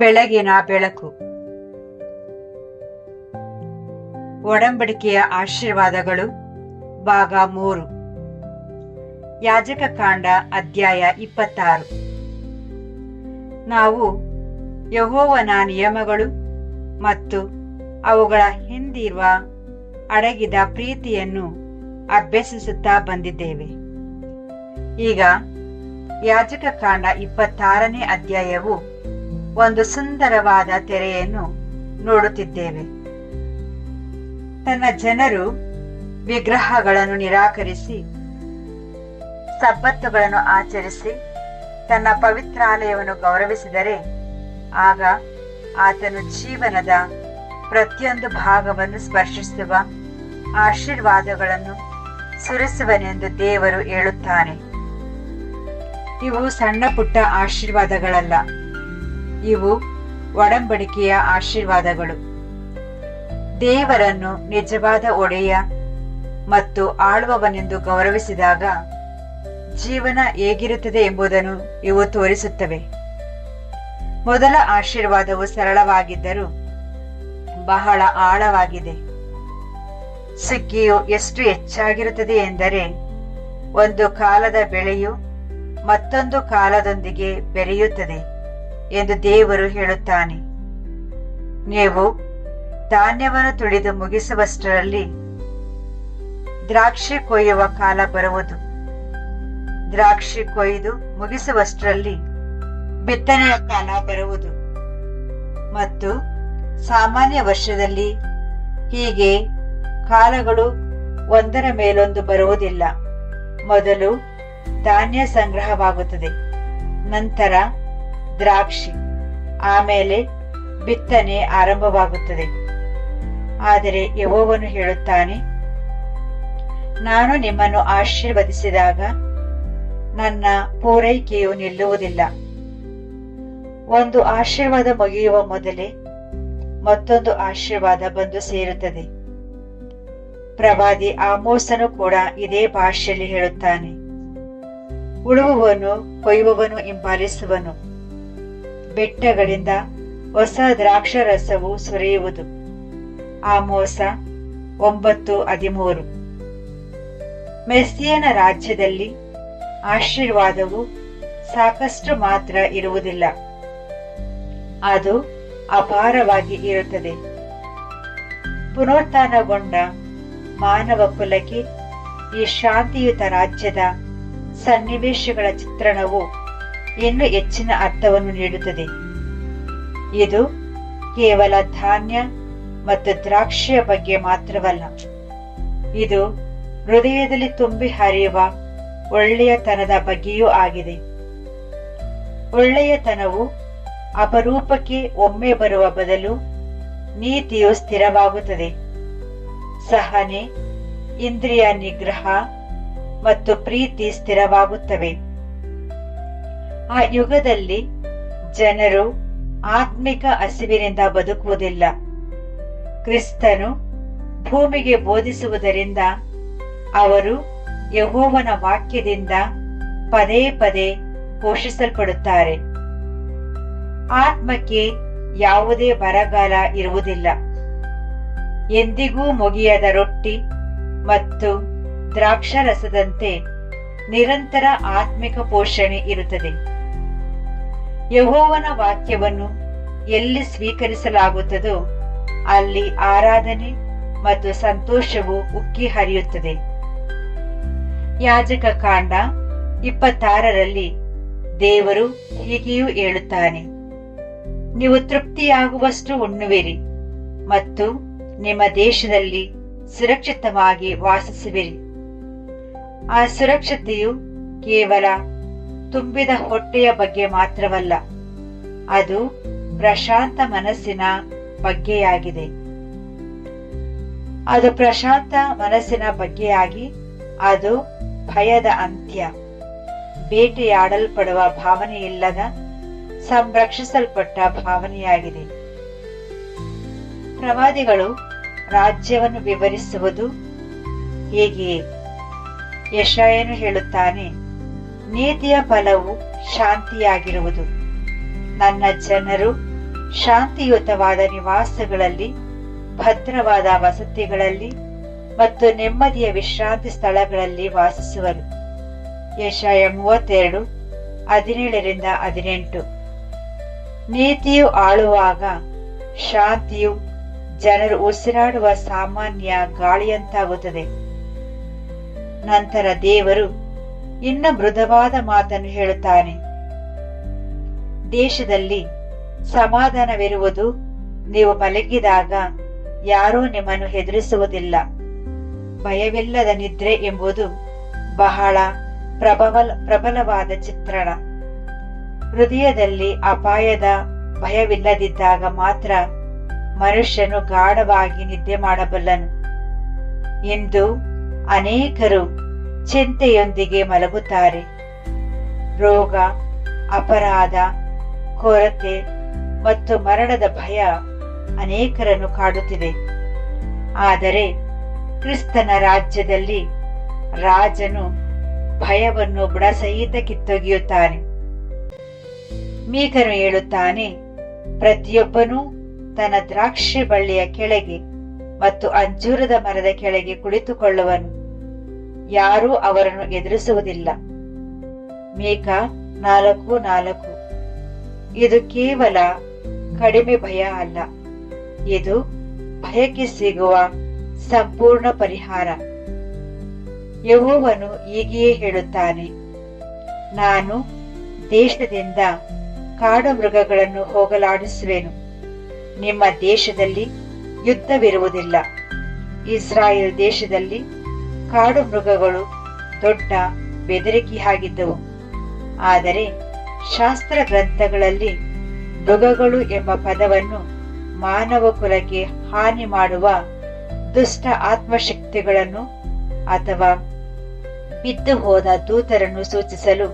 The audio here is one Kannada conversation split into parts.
ಬೆಳಗಿನ ಬೆಳಕು. ಒಡಂಬಡಿಕೆಯ ಆಶೀರ್ವಾದಗಳು, ಭಾಗ ಮೂರು. ಯಾಜಕ ಕಾಂಡ, ಅಧ್ಯಾಯ ಇಪ್ಪತ್ತಾರು. ನಾವು ಯಹೋವನ ನಿಯಮಗಳು ಮತ್ತು ಅವುಗಳ ಹಿಂದಿರುವ ಅಡಗಿದ ಪ್ರೀತಿಯನ್ನು ಅಭ್ಯಸಿಸುತ್ತಾ ಬಂದಿದ್ದೇವೆ. ಈಗ ಯಾಜಕ ಕಾಂಡ ಇಪ್ಪತ್ತಾರನೇ ಅಧ್ಯಾಯವು ಒಂದು ಸುಂದರವಾದ ತೆರೆಯನ್ನು ನೋಡುತ್ತಿದ್ದೇವೆ. ತನ್ನ ಜನರು ವಿಗ್ರಹಗಳನ್ನು ನಿರಾಕರಿಸಿ, ಸಬ್ಬತ್ತುಗಳನ್ನು ಆಚರಿಸಿ, ತನ್ನ ಪವಿತ್ರಾಲಯವನ್ನು ಗೌರವಿಸಿದರೆ, ಆಗ ಆತನು ಜೀವನದ ಪ್ರತಿಯೊಂದು ಭಾಗವನ್ನು ಸ್ಪರ್ಶಿಸುವ ಆಶೀರ್ವಾದಗಳನ್ನು ಸುರಿಸುವನೆಂದು ದೇವರು ಹೇಳುತ್ತಾನೆ. ಇವು ಸಣ್ಣ ಪುಟ್ಟ ಆಶೀರ್ವಾದಗಳಲ್ಲ. ಇವು ಒಡಂಬಡಿಕೆಯ ಆಶೀರ್ವಾದಗಳು. ದೇವರನ್ನು ನಿಜವಾದ ಒಡೆಯ ಮತ್ತು ಆಳುವವನೆಂದು ಗೌರವಿಸಿದಾಗ ಜೀವನ ಹೇಗಿರುತ್ತದೆ ಎಂಬುದನ್ನು ಇವು ತೋರಿಸುತ್ತವೆ. ಮೊದಲ ಆಶೀರ್ವಾದವು ಸರಳವಾಗಿದ್ದರೂ ಬಹಳ ಆಳವಾಗಿದೆ. ಸುಗ್ಗಿಯು ಎಷ್ಟು ಹೆಚ್ಚಾಗಿರುತ್ತದೆ ಎಂದರೆ ಒಂದು ಕಾಲದ ಬೆಳೆಯು ಮತ್ತೊಂದು ಕಾಲದೊಂದಿಗೆ ಬೆರೆಯುತ್ತದೆ. ಎಂದು ದೇವರು ಹೇಳುತ್ತಾನೆ. ನೀವು ಧಾನ್ಯವನ್ನು ತುಳಿದು ಮುಗಿಸುವಷ್ಟರಲ್ಲಿ ದ್ರಾಕ್ಷಿ ಕೊಯ್ಯುವ ಕಾಲ ಬರುವುದು. ದ್ರಾಕ್ಷಿ ಕೊಯ್ದು ಮುಗಿಸುವಷ್ಟರಲ್ಲಿ ಬಿತ್ತನೆಯ ಕಾಲ ಬರುವುದು. ಮತ್ತು ಸಾಮಾನ್ಯ ವರ್ಷದಲ್ಲಿ ಹೀಗೆ ಕಾಲಗಳು ಒಂದರ ಮೇಲೊಂದು ಬರುವುದಿಲ್ಲ. ಮೊದಲು ಧಾನ್ಯ ಸಂಗ್ರಹವಾಗುತ್ತದೆ. ನಂತರ ದ್ರಾಕ್ಷಿ, ಆಮೇಲೆ ಬಿತ್ತನೆ ಆರಂಭವಾಗುತ್ತದೆ. ಆದರೆ ಯಹೋವನು ಹೇಳುತ್ತಾನೆ, ನಾನು ನಿಮ್ಮನ್ನು ಆಶೀರ್ವದಿಸಿದಾಗ ನನ್ನ ಪೂರೈಕೆಯು ನಿಲ್ಲುವುದಿಲ್ಲ. ಒಂದು ಆಶೀರ್ವಾದ ಮುಗಿಯುವ ಮೊದಲೇ ಮತ್ತೊಂದು ಆಶೀರ್ವಾದ ಬಂದು ಸೇರುತ್ತದೆ. ಪ್ರವಾದಿ ಆಮೋಸನು ಕೂಡ ಇದೇ ಭಾಷೆಯಲ್ಲಿ ಹೇಳುತ್ತಾನೆ, ಉಳುವವನು ಕೊಯ್ಯುವವನು ಹಿಂಬಾಲಿಸುವನು. ಬೆಟ್ಟಗಳಿಂದ ಹೊಸ ದ್ರಾಕ್ಷರಸವು ಸುರಿಯುವುದು. ಆ ಮೋಸ ಒಂಬತ್ತು ಹದಿಮೂರು. ಮೆಸ್ಸಿಯನ ರಾಜ್ಯದಲ್ಲಿ ಆಶೀರ್ವಾದವು ಸಾಕಷ್ಟು ಮಾತ್ರ ಇರುವುದಿಲ್ಲ. ಅದು ಅಪಾರವಾಗಿ ಇರುತ್ತದೆ. ಪುನರುತ್ಥಾನಗೊಂಡ ಮಾನವ ಕುಲಕ್ಕೆ ಈ ಶಾಂತಿಯುತ ರಾಜ್ಯದ ಸನ್ನಿವೇಶಗಳ ಚಿತ್ರಣವು ಇನ್ನೂ ಹೆಚ್ಚಿನ ಅರ್ಥವನ್ನು ನೀಡುತ್ತದೆ. ಇದು ಕೇವಲ ಧಾನ್ಯ ಮತ್ತು ದ್ರಾಕ್ಷಿಯ ಬಗ್ಗೆ ಮಾತ್ರವಲ್ಲ. ಇದು ಹೃದಯದಲ್ಲಿ ತುಂಬಿ ಹರಿಯುವ ಒಳ್ಳೆಯತನದ ಬಗ್ಗೆಯೂ ಆಗಿದೆ. ಒಳ್ಳೆಯತನವು ಅಪರೂಪಕ್ಕೆ ಒಮ್ಮೆ ಬರುವ ಬದಲು ನೀತಿಯು ಸ್ಥಿರವಾಗುತ್ತದೆ. ಸಹನೆ, ಇಂದ್ರಿಯ ನಿಗ್ರಹ ಮತ್ತು ಪ್ರೀತಿ ಸ್ಥಿರವಾಗುತ್ತವೆ. ಆ ಯುಗದಲ್ಲಿ ಜನರು ಆತ್ಮಿಕ ಹಸಿವಿನಿಂದ ಬದುಕುವುದಿಲ್ಲ. ಕ್ರಿಸ್ತನು ಭೂಮಿಗೆ ಬೋಧಿಸುವುದರಿಂದ ಅವರು ಯಹೋವನ ವಾಕ್ಯದಿಂದ ಪದೇ ಪದೇ ಪೋಷಿಸಲ್ಪಡುತ್ತಾರೆ. ಆತ್ಮಕ್ಕೆ ಯಾವುದೇ ಬರಗಾಲ ಇರುವುದಿಲ್ಲ. ಎಂದಿಗೂ ಮುಗಿಯದ ರೊಟ್ಟಿ ಮತ್ತು ದ್ರಾಕ್ಷರಸದಂತೆ ನಿರಂತರ ಆತ್ಮಿಕ ಪೋಷಣೆ ಇರುತ್ತದೆ. ಯಹೋವನ ವಾಕ್ಯವನ್ನು ಎಲ್ಲಿ ಸ್ವೀಕರಿಸಲಾಗುತ್ತದೋ ಅಲ್ಲಿ ಆರಾಧನೆ ಮತ್ತು ಸಂತೋಷವು ಉಕ್ಕಿ ಹರಿಯುತ್ತದೆ. ಯಾಜಕ ಕಾಂಡ ಇಪ್ಪತ್ತಾರರಲ್ಲಿ ದೇವರು ಹೀಗೆಯೂ ಹೇಳುತ್ತಾನೆ, ನೀವು ತೃಪ್ತಿಯಾಗುವಷ್ಟು ಉಣ್ಣುವಿರಿ ಮತ್ತು ನಿಮ್ಮ ದೇಶದಲ್ಲಿ ಸುರಕ್ಷಿತವಾಗಿ ವಾಸಿಸುವಿರಿ. ಆ ಸುರಕ್ಷತೆಯು ಕೇವಲ ತುಂಬಿದ ಹೊಟ್ಟೆಯ ಬಗ್ಗೆ ಮಾತ್ರವಲ್ಲ, ಅದು ಪ್ರಶಾಂತ ಮನಸ್ಸಿನ ಬಗ್ಗೆಯಾಗಿದೆ. ಅದು ಪ್ರಶಾಂತ ಮನಸ್ಸಿನ ಬಗ್ಗೆಯಾಗಿ, ಅದು ಭಯದ ಅಂತ್ಯ. ಬೇಟೆಯಾಡಲ್ಪಡುವ ಭಾವನೆಯಿಲ್ಲದ, ಸಂರಕ್ಷಿಸಲ್ಪಟ್ಟ ಭಾವನೆಯಾಗಿದೆ. ಪ್ರವಾದಿಗಳು ರಾಜ್ಯವನ್ನು ವಿವರಿಸುವುದು ಹೇಗೆಯೇ? ಯಶಾಯನು ಹೇಳುತ್ತಾನೆ ನೀತಿಯ ಫಲವು ಶಾಂತಿಯಾಗಿರುವುದು. ನನ್ನ ಜನರು ಶಾಂತಿಯುತವಾದ ನಿವಾಸಗಳಲ್ಲಿ, ಭದ್ರವಾದ ವಸತಿಗಳಲ್ಲಿ ಮತ್ತು ನೆಮ್ಮದಿಯ ವಿಶ್ರಾಂತಿ ಸ್ಥಳಗಳಲ್ಲಿ ವಾಸಿಸುವರು. ಯಶಾಯ ಮೂವತ್ತೆರಡು, ಹದಿನೇಳರಿಂದ ಹದಿನೆಂಟು. ನೀತಿಯು ಆಳುವಾಗ ಶಾಂತಿಯು ಜನರು ಉಸಿರಾಡುವ ಸಾಮಾನ್ಯ ಗಾಳಿಯಂತಾಗುತ್ತದೆ. ನಂತರ ದೇವರು ಇನ್ನ ಮೃದುವಾದ ಮಾತನ್ನು ಹೇಳುತ್ತಾನೆ. ದೇಶದಲ್ಲಿ ಸಮಾಧಾನವಿರುವುದು ನೀವು ಮಲಗಿದಾಗ ಯಾರೂ ನಿಮ್ಮನ್ನು ಹೆದರಿಸುವುದಿಲ್ಲ. ಭಯವಿಲ್ಲದ ನಿದ್ರೆ ಎಂಬುದು ಬಹಳ ಪ್ರಬಲ, ಪ್ರಬಲವಾದ ಚಿತ್ರಣ. ಹೃದಯದಲ್ಲಿ ಅಪಾಯದ ಭಯವಿಲ್ಲದಿದ್ದಾಗ ಮಾತ್ರ ಮನುಷ್ಯನು ಗಾಢವಾಗಿ ನಿದ್ದೆ ಮಾಡಬಲ್ಲನು. ಎಂದು ಅನೇಕರು ಚಿಂತೆಯೊಂದಿಗೆ ಮಲಗುತ್ತಾರೆ. ರೋಗ, ಅಪರಾಧ, ಕೊರತೆ ಮತ್ತು ಮರಣದ ಭಯ ಅನೇಕರನ್ನು ಕಾಡುತ್ತಿದೆ. ಆದರೆ ಕ್ರಿಸ್ತನ ರಾಜ್ಯದಲ್ಲಿ ರಾಜನು ಭಯವನ್ನು ಬುಡಸಹಿತ ಕಿತ್ತೊಗೆಯುತ್ತಾನೆ. ಮೀಕನು ಹೇಳುತ್ತಾನೆ, ಪ್ರತಿಯೊಬ್ಬನೂ ತನ್ನ ದ್ರಾಕ್ಷಿ ಬಳ್ಳಿಯ ಕೆಳಗೆ ಮತ್ತು ಅಂಜೂರದ ಮರದ ಕೆಳಗೆ ಕುಳಿತುಕೊಳ್ಳುವನು. ಯಾರೂ ಅವರನ್ನು ಎದುರಿಸುವುದಿಲ್ಲ. ಮೇಕ ನಾಲ್ಕು ನಾಲ್ಕು. ಇದು ಕೇವಲ ಕಡಿಮೆ ಭಯ ಅಲ್ಲ. ಇದು ಭಯಕ್ಕೆ ಸಿಗುವ ಸಂಪೂರ್ಣ ಪರಿಹಾರ. ಯಹೋವನು ಹೀಗೆಯೇ ಹೇಳುತ್ತಾನೆ. ನಾನು ದೇಶದಿಂದ ಕಾಡು ಮೃಗಗಳನ್ನು ಹೋಗಲಾಡಿಸುವೆನು. ನಿಮ್ಮ ದೇಶದಲ್ಲಿ ಯುದ್ಧವಿರುವುದಿಲ್ಲ. ಇಸ್ರಾಯೇಲ್ ದೇಶದಲ್ಲಿ ಕಾಡು ಮೃಗಗಳು ದೊಡ್ಡ ಬೆದರಿಕೆಯಾಗಿದ್ದವು. ಆದರೆ ಶಾಸ್ತ್ರ ಗ್ರಂಥಗಳಲ್ಲಿ ಮೃಗಗಳು ಎಂಬ ಪದವನ್ನು ಮಾನವ ಕುಲಕ್ಕೆ ಹಾನಿ ಮಾಡುವ ದುಷ್ಟ ಆತ್ಮಶಕ್ತಿಗಳನ್ನು ಅಥವಾ ಬಿದ್ದು ಹೋದ ದೂತರನ್ನು ಸೂಚಿಸಲು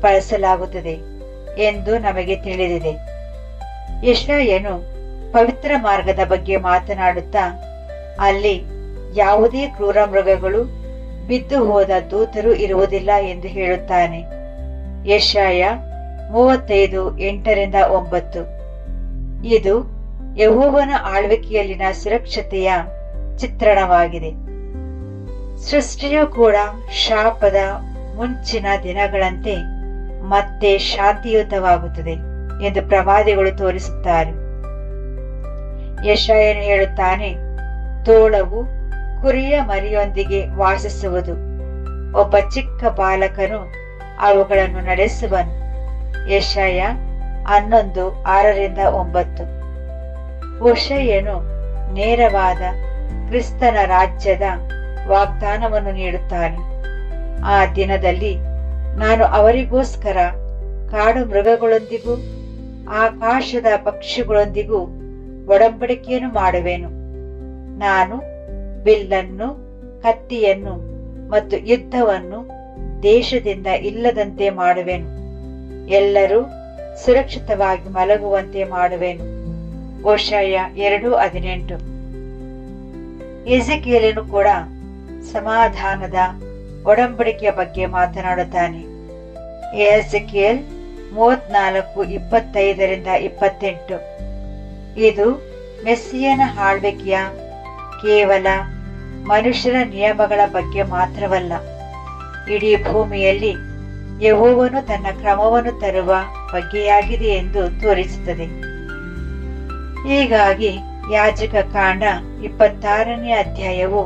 ಬಳಸಲಾಗುತ್ತದೆ ಎಂದು ನಮಗೆ ತಿಳಿದಿದೆ. ಯಶಯನು ಪವಿತ್ರ ಮಾರ್ಗದ ಬಗ್ಗೆ ಮಾತನಾಡುತ್ತಾ ಅಲ್ಲಿ ಯಾವುದೇ ಕ್ರೂರ ಮೃಗಗಳು ಬಿದ್ದು ಹೋದ ದೂತರು ಇರುವುದಿಲ್ಲ ಎಂದು ಹೇಳುತ್ತಾನೆ. ಯಶಾಯ ಮೂವತ್ತೈದು ಎಂಟರಿಂದ ಒಂಬತ್ತು. ಇದು ಯಹೋವನ ಆಳ್ವಿಕೆಯಲ್ಲಿನ ಸುರಕ್ಷತೆಯ ಚಿತ್ರಣವಾಗಿದೆ. ಸೃಷ್ಟಿಯು ಕೂಡ ಶಾಪದ ಮುಂಚಿನ ದಿನಗಳಂತೆ ಮತ್ತೆ ಶಾಂತಿಯುತವಾಗುತ್ತದೆ ಎಂದು ಪ್ರವಾದಿಗಳು ತೋರಿಸುತ್ತಾರೆ. ಯಶಾಯನು ಹೇಳುತ್ತಾನೆ, ತೋಳವು ಕುರಿಯ ಮರಿಯೊಂದಿಗೆ ವಾಸಿಸುವುದು. ಒಬ್ಬ ಚಿಕ್ಕ ಬಾಲಕನು ಅವುಗಳನ್ನು ನಡೆಸುವನು. ಯಶಯ ಹನ್ನೊಂದು, ಆರರಿಂದ ಒಂಬತ್ತು. ಉಷಯನು ನೇರವಾದ ಕ್ರಿಸ್ತನ ರಾಜ್ಯದ ವಾಗ್ದಾನವನ್ನು ನೀಡುತ್ತಾನೆ. ಆ ದಿನದಲ್ಲಿ ನಾನು ಅವರಿಗೋಸ್ಕರ ಕಾಡು ಮೃಗಗಳೊಂದಿಗೂ, ಆಕಾಶದ ಪಕ್ಷಿಗಳೊಂದಿಗೂ ಒಡಂಬಡಿಕೆಯನ್ನು ಮಾಡುವೆನು. ನಾನು ಬಿಲ್ಲನ್ನು ಕತ್ತಿಯನ್ನು ಮತ್ತು ಯುದ್ಧವನ್ನು ದೇಶದಿಂದ ಇಲ್ಲದಂತೆ ಮಾಡುವೆನು. ಎಲ್ಲರೂ ಸುರಕ್ಷಿತವಾಗಿ ಮಲಗುವಂತೆ ಮಾಡುವೆನು. ಓಶಾಯ ಎರಡು ಹದಿನೆಂಟು. ಎಸೆಕಿಯಲನು ಕೂಡ ಸಮಾಧಾನದ ಒಡಂಬಡಿಕೆಯ ಬಗ್ಗೆ ಮಾತನಾಡುತ್ತಾನೆ. ಎಸೆಕಿಯಲ್ ಮೂವತ್ನಾಲ್ಕು, ಇಪ್ಪತ್ತೈದರಿಂದ ಇಪ್ಪತ್ತೆಂಟು. ಇದು ಮೆಸ್ಸಿಯನ ಆಳ್ವಿಕೆಯ ಕೇವಲ ಮನುಷ್ಯರ ನಿಯಮಗಳ ಬಗ್ಗೆ ಮಾತ್ರವಲ್ಲ, ಇಡೀ ಭೂಮಿಯಲ್ಲಿ ಯಹೋವನು ತನ್ನ ಕ್ರಮವನ್ನು ತರುವ ಬಗ್ಗೆಯಾಗಿದೆ ಎಂದು ತೋರಿಸುತ್ತದೆ. ಹೀಗಾಗಿ ಯಾಜಕ ಕಾಂಡ ಇಪ್ಪತ್ತಾರನೇ ಅಧ್ಯಾಯವು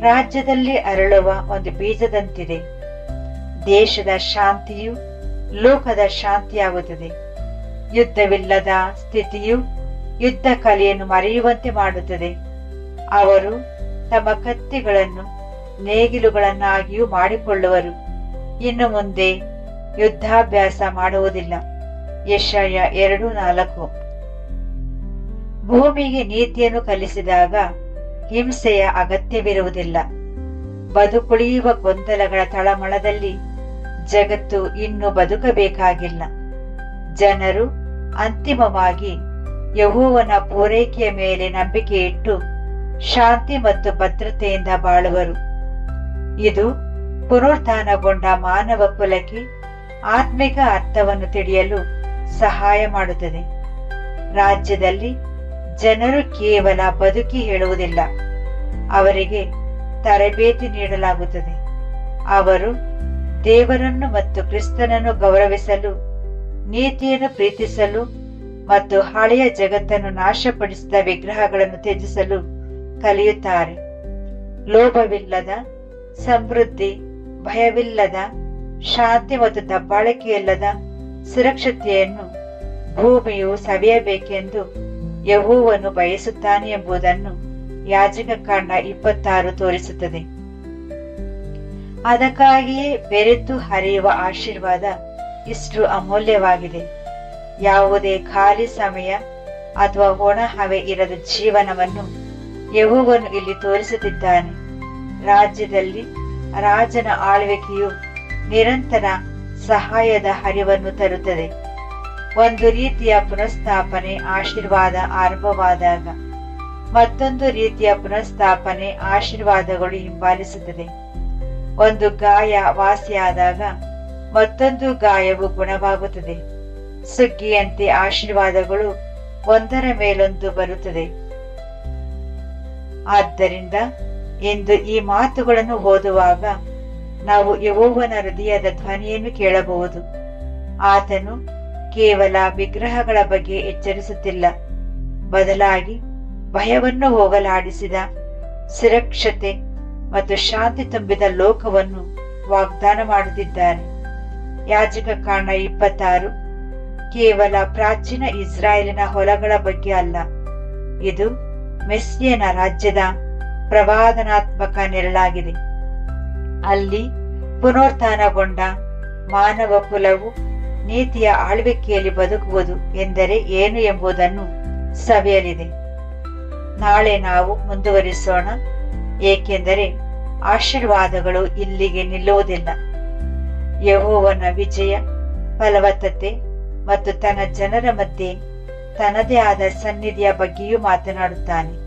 ರಾಜ್ಯದಲ್ಲಿ ಅರಳುವ ಒಂದು ಬೀಜದಂತಿದೆ. ದೇಶದ ಶಾಂತಿಯು ಲೋಕದ ಶಾಂತಿಯಾಗುತ್ತದೆ. ಯುದ್ಧವಿಲ್ಲದ ಸ್ಥಿತಿಯು ಯುದ್ಧ ಕಲೆಯನ್ನು ಮರೆಯುವಂತೆ ಮಾಡುತ್ತದೆ. ಅವರು ತಮ್ಮ ಕತ್ತಿಗಳನ್ನು ನೇಗಿಲುಗಳನ್ನಾಗಿಯೂ ಮಾಡಿಕೊಳ್ಳುವರು. ಇನ್ನು ಮುಂದೆ ಯುದ್ಧಾಭ್ಯಾಸ ಮಾಡುವುದಿಲ್ಲ. ಯಶಯ ಎರಡು ನಾಲ್ಕು. ಭೂಮಿಗೆ ನೀತಿಯನ್ನು ಕಲಿಸಿದಾಗ ಹಿಂಸೆಯ ಅಗತ್ಯವಿರುವುದಿಲ್ಲ. ಬದುಕುಳಿಯುವ ಗೊಂದಲಗಳ ತಳಮಳದಲ್ಲಿ ಜಗತ್ತು ಇನ್ನು ಬದುಕಬೇಕಾಗಿಲ್ಲ. ಜನರು ಅಂತಿಮವಾಗಿ ಯಹೋವನ ಪೂರೈಕೆಯ ಮೇಲೆ ನಂಬಿಕೆ ಇಟ್ಟು ಶಾಂತಿ ಮತ್ತು ಭದ್ರತೆಯಿಂದ ಬಾಳುವರು. ಇದು ಪುನರುತ್ಥಾನಗೊಂಡ ಮಾನವ ಕುಲಕ್ಕೆ ಆತ್ಮಿಕ ಅರ್ಥವನ್ನು ತಿಳಿಯಲು ಸಹಾಯ ಮಾಡುತ್ತದೆ. ರಾಜ್ಯದಲ್ಲಿ ಜನರು ಕೇವಲ ಬದುಕಿ ಹೇಳುವುದಿಲ್ಲ, ಅವರಿಗೆ ತರಬೇತಿ ನೀಡಲಾಗುತ್ತದೆ. ಅವರು ದೇವರನ್ನು ಮತ್ತು ಕ್ರಿಸ್ತನನ್ನು ಗೌರವಿಸಲು, ನೀತಿಯನ್ನು ಪ್ರೀತಿಸಲು ಮತ್ತು ಹಳೆಯ ಜಗತ್ತನ್ನು ನಾಶಪಡಿಸಿದ ವಿಗ್ರಹಗಳನ್ನು ತ್ಯಜಿಸಲು ಕಲಿಯುತ್ತಾರೆ. ಲೋಭವಿಲ್ಲದ, ಸಮೃದ್ಧಿ, ಭಯವಿಲ್ಲದ, ಶಾಂತಿ ಮತ್ತು ದಬ್ಬಾಳಿಕೆಯಿಲ್ಲದ ಸುರಕ್ಷತೆಯನ್ನು ಭೂಮಿಯು ಸವಿಯಬೇಕೆಂದು ಯಹೋವನು ಬಯಸುತ್ತಾನೆ ಎಂಬುದನ್ನು ಯಾಜಕ ಕಾಂಡ ಇಪ್ಪತ್ತಾರು ತೋರಿಸುತ್ತದೆ. ಅದಕ್ಕಾಗಿಯೇ ಬೆರೆತು ಹರಿಯುವ ಆಶೀರ್ವಾದ ಇಷ್ಟು ಅಮೂಲ್ಯವಾಗಿದೆ. ಯಾವುದೇ ಖಾಲಿ ಸಮಯ ಅಥವಾ ಒಣ ಹವೆ ಇರದ ಜೀವನವನ್ನು ಯಹೋವನು ಇಲ್ಲಿ ತೋರಿಸುತ್ತಿದ್ದಾನೆ. ರಾಜ್ಯದಲ್ಲಿ ರಾಜನ ಆಳ್ವಿಕೆಯು ನಿರಂತರ ಸಹಾಯದ ಹರಿವನ್ನು ತರುತ್ತದೆ. ಒಂದು ರೀತಿಯ ಪುನಃಸ್ಥಾಪನೆ ಆಶೀರ್ವಾದ ಆರಂಭವಾದಾಗ ಮತ್ತೊಂದು ರೀತಿಯ ಪುನಃಸ್ಥಾಪನೆ ಆಶೀರ್ವಾದಗಳು ಹಿಂಬಾಲಿಸುತ್ತದೆ. ಒಂದು ಗಾಯ ವಾಸಿಯಾದಾಗ ಮತ್ತೊಂದು ಗಾಯವು ಗುಣವಾಗುತ್ತದೆ. ಸುಗ್ಗಿಯಂತೆ ಆಶೀರ್ವಾದಗಳು ಒಂದರ ಮೇಲೊಂದು ಬರುತ್ತದೆ. ಆದ್ದರಿಂದ ಎಂದು ಈ ಮಾತುಗಳನ್ನು ಓದುವಾಗ ನಾವು ಯಹೋವನ ಹೃದಯದ ಧ್ವನಿಯನ್ನು ಕೇಳಬಹುದು. ಆತನು ಕೇವಲ ವಿಗ್ರಹಗಳ ಬಗ್ಗೆ ಎಚ್ಚರಿಸುತ್ತಿಲ್ಲ. ಬದಲಾಗಿ ಭಯವನ್ನು ಹೋಗಲಾಡಿಸಿದ ಸುರಕ್ಷತೆ ಮತ್ತು ಶಾಂತಿ ತುಂಬಿದ ಲೋಕವನ್ನು ವಾಗ್ದಾನ ಮಾಡುತ್ತಿದ್ದಾನೆ ಯಾಜಕ ಕಾರಣ ಇಪ್ಪತ್ತಾರು, ಕೇವಲ ಪ್ರಾಚೀನ ಇಸ್ರಾಯೇಲಿನ ಹೊಲಗಳ ಬಗ್ಗೆ ಅಲ್ಲ. ಇದು ಮೆಸ್ಸಿಯನ ರಾಜ್ಯದ ಪ್ರವಾದನಾತ್ಮಕ ನೆರಳಾಗಿದೆ. ಅಲ್ಲಿ ಪುನರುತ್ಥಾನಗೊಂಡ ಮಾನವ ಕುಲವು ನೀತಿಯ ಆಳ್ವಿಕೆಯಲ್ಲಿ ಬದುಕುವುದು ಎಂದರೆ ಏನು ಎಂಬುದನ್ನು ಸವಿಯಲಿದೆ. ನಾಳೆ ನಾವು ಮುಂದುವರಿಸೋಣ, ಏಕೆಂದರೆ ಆಶೀರ್ವಾದಗಳು ಇಲ್ಲಿಗೆ ನಿಲ್ಲುವುದಿಲ್ಲ. ಯಹೋವನ ವಿಜಯ, ಫಲವತ್ತತೆ ಮತ್ತು ತನ್ನ ಜನರ ಮಧ್ಯೆ ತನ್ನದೇ ಆದ ಸನ್ನಿಧಿಯ ಬಗ್ಗೆಯೂ ಮಾತನಾಡುತ್ತಾನೆ.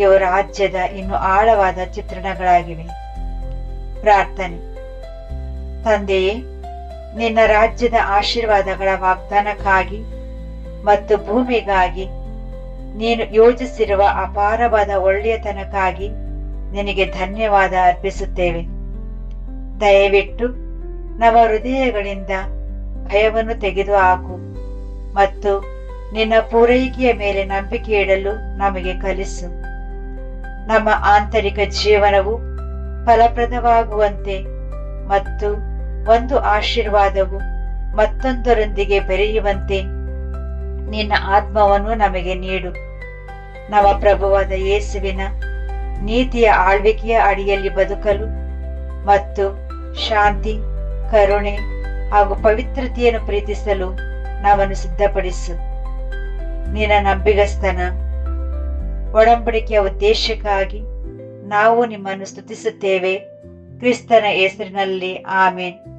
ಇವು ರಾಜ್ಯದ ಇನ್ನು ಆಳವಾದ ಚಿತ್ರಣಗಳಾಗಿವೆ. ಪ್ರಾರ್ಥನೆ. ತಂದೆಯೇ, ನಿನ್ನ ರಾಜ್ಯದ ಆಶೀರ್ವಾದಗಳ ವಾಗ್ದಾನಕ್ಕಾಗಿ ಮತ್ತು ಭೂಮಿಗಾಗಿ ನೀನು ಯೋಜಿಸಿರುವ ಅಪಾರವಾದ ಒಳ್ಳೆಯತನಕ್ಕಾಗಿ ನಿನಗೆ ಧನ್ಯವಾದ ಅರ್ಪಿಸುತ್ತೇವೆ. ದಯವಿಟ್ಟು ನಮ್ಮ ಹೃದಯಗಳಿಂದ ಭಯವನ್ನು ತೆಗೆದುಹಾಕು ಮತ್ತು ನಿನ್ನ ಪೂರೈಕೆಯ ಮೇಲೆ ನಂಬಿಕೆ ಇಡಲು ನಮಗೆ ಕಲಿಸು. ನಮ್ಮ ಆಂತರಿಕ ಜೀವನವು ಫಲಪ್ರದವಾಗುವಂತೆ ಮತ್ತು ಒಂದು ಆಶೀರ್ವಾದವು ಮತ್ತೊಂದರೊಂದಿಗೆ ಬೆರೆಯುವಂತೆ ನಿನ್ನ ಆತ್ಮವನ್ನು ನಮಗೆ ನೀಡು. ನಮ್ಮ ಪ್ರಭುವಾದ ಯೇಸುವಿನ ನೀತಿಯ ಆಳ್ವಿಕೆಯ ಅಡಿಯಲ್ಲಿ ಬದುಕಲು ಮತ್ತು ಶಾಂತಿ, ಕರುಣೆ ಹಾಗೂ ಪವಿತ್ರತೆಯನ್ನು ಪ್ರೀತಿಸಲು ನಮ್ಮನ್ನು ಸಿದ್ಧಪಡಿಸು. ನಿನ್ನ ನಂಬಿಗಸ್ತನ ಒಡಂಬಡಿಕೆಯ ಉದ್ದೇಶಕ್ಕಾಗಿ ನಾವು ನಿಮ್ಮನ್ನು ಸ್ತುತಿಸುತ್ತೇವೆ. ಕ್ರಿಸ್ತನ ಹೆಸರಿನಲ್ಲಿ ಆಮೇನ್.